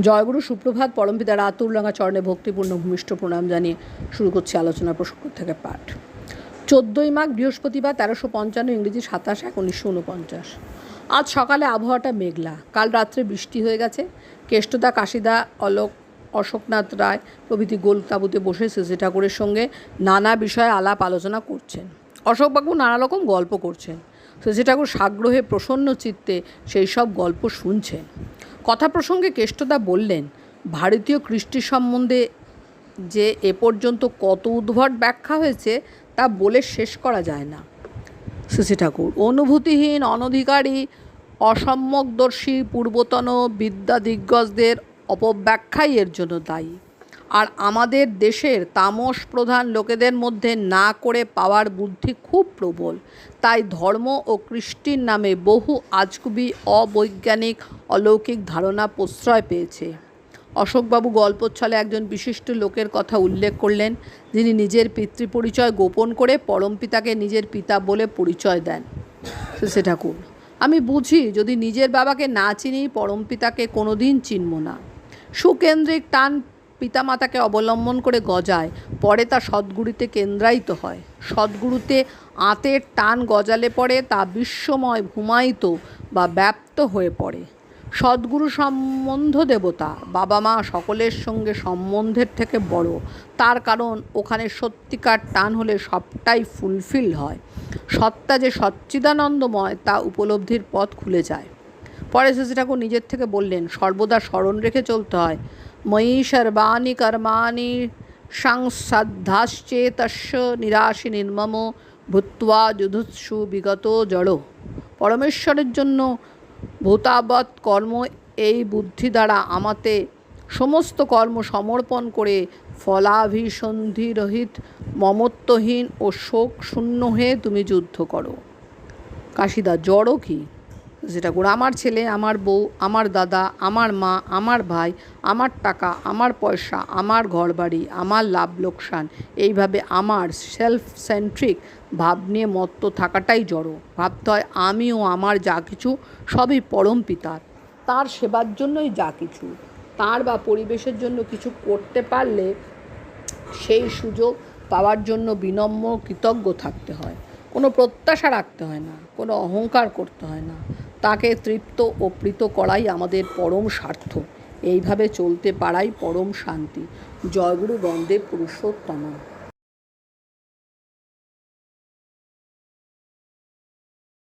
জয়গুরু সুপ্রভাত, পরমপিতা রাতুরলাঙ্গা চরণে ভক্তিপূর্ণ ভূমিষ্ঠ প্রণাম জানিয়ে শুরু করছি আলোচনা প্রসঙ্গ থেকে পাঠ। চোদ্দোই মাঘ, বৃহস্পতিবার, তেরোশো পঞ্চান্ন ইংরেজি সাতাশ, এক উনিশশো উনপঞ্চাশ। আজ সকালে আবহাওয়াটা মেঘলা। কাল রাত্রে বৃষ্টি হয়ে গেছে। কেষ্টদা, কাশিদা, অলোক, অশোকনাথ রায় প্রভৃতি গোল তাঁবুতে বসে সিসি ঠাকুরের সঙ্গে নানা বিষয়ে আলাপ আলোচনা করছেন। অশোকবাবু নানা রকম গল্প করছেন। সিসি ঠাকুর সাগ্রহে, প্রসন্ন চিত্তে সেই সব গল্প শুনছেন। কথা প্রসঙ্গে কেষ্টদা বললেন, ভারতীয় কৃষ্টি সম্বন্ধে যে এ পর্যন্ত কত উদ্ভট ব্যাখ্যা হয়েছে, তা বলে শেষ করা যায় না। সিসি ঠাকুর, অনুভূতিহীন, অনধিকারী অসম্যকদর্শী পূর্বতন বিদ্যা দিগ্গজদের অপব্যাখ্যাই এর জন্য দায়ী। আর আমাদের দেশের তামস প্রধান লোকেদের মধ্যে না করে পাওয়ার বুদ্ধি খুব প্রবল। তাই ধর্ম ও কৃষ্টির নামে বহু আজগুবি অবৈজ্ঞানিক অলৌকিক ধারণা প্রশ্রয় পেয়েছে। অশোকবাবু গল্পচ্ছলে একজন বিশিষ্ট লোকের কথা উল্লেখ করলেন, যিনি নিজের পিতৃপরিচয় গোপন করে পরমপিতাকে নিজের পিতা বলে পরিচয় দেন। সে ঠাকুর, আমি বুঝি যদি নিজের বাবাকে না চিনি পরমপিতাকে কোনোদিন চিনব না। সুকেন্দ্রিক টান পিতামাতাকে অবলম্বন করে গজায়, পরে তা সদ্গুরুতে কেন্দ্রায়িত হয়। সদ্গুরুতে আঁতের টান গজালে পড়ে তা বিশ্বময় ভূমায়িত বা ব্যাপ্ত হয়ে পড়ে। সদ্গুরু সম্বন্ধ দেবতা বাবা মা সকলের সঙ্গে সম্বন্ধের থেকে বড়। তার কারণ ওখানে সত্যিকার টান হলে সবটাই ফুলফিল হয়। সত্তা যে সচ্চিদানন্দময়, তা উপলব্ধির পথ খুলে যায়। পরে শশী ঠাকুর নিজের থেকে বললেন, সর্বদা স্মরণ রেখে চলতে হয়। ময়ী সর্বাণি কর্মাণি সংসাধ্যাশ্চেতস্য নিরাশি নির্মম ভূত্বা যুধুৎসু বিগত জড় পরমেশ্বরের জন্য ভূতাবৎ কর্ম এই বুদ্ধি দ্বারা আমাতে সমস্ত কর্ম সমর্পণ করে ফলাভিসন্ধিরহিত মমত্বহীন ও শোক শূন্য হয়ে তুমি যুদ্ধ করো। কাশিদা জড়ও কি? যেটা করে, আমার ছেলে, আমার বউ, আমার দাদা, আমার মা, আমার ভাই, আমার টাকা, আমার পয়সা, আমার ঘরবাড়ি, আমার লাভ লোকসান, এইভাবে আমার সেলফ সেন্ট্রিক ভাব নিয়ে মত্ত থাকাটাই জড়ো। ভাবতে হয় আমিও আমার যা কিছু, সবই পরম পিতার। তার সেবার জন্যই যা কিছু, তার বা পরিবেশের জন্য কিছু করতে পারলে সেই সুযোগ পাওয়ার জন্য বিনম্র কৃতজ্ঞ থাকতে হয়। কোনো প্রত্যাশা রাখতে হয় না, কোনো অহংকার করতে হয় না। তাকে তৃপ্ত ও প্রীত করাই আমাদের পরম স্বার্থ। এইভাবে চলতে পারাই পরম শান্তি। জয়গুরু বন্দে পুরুষোত্তম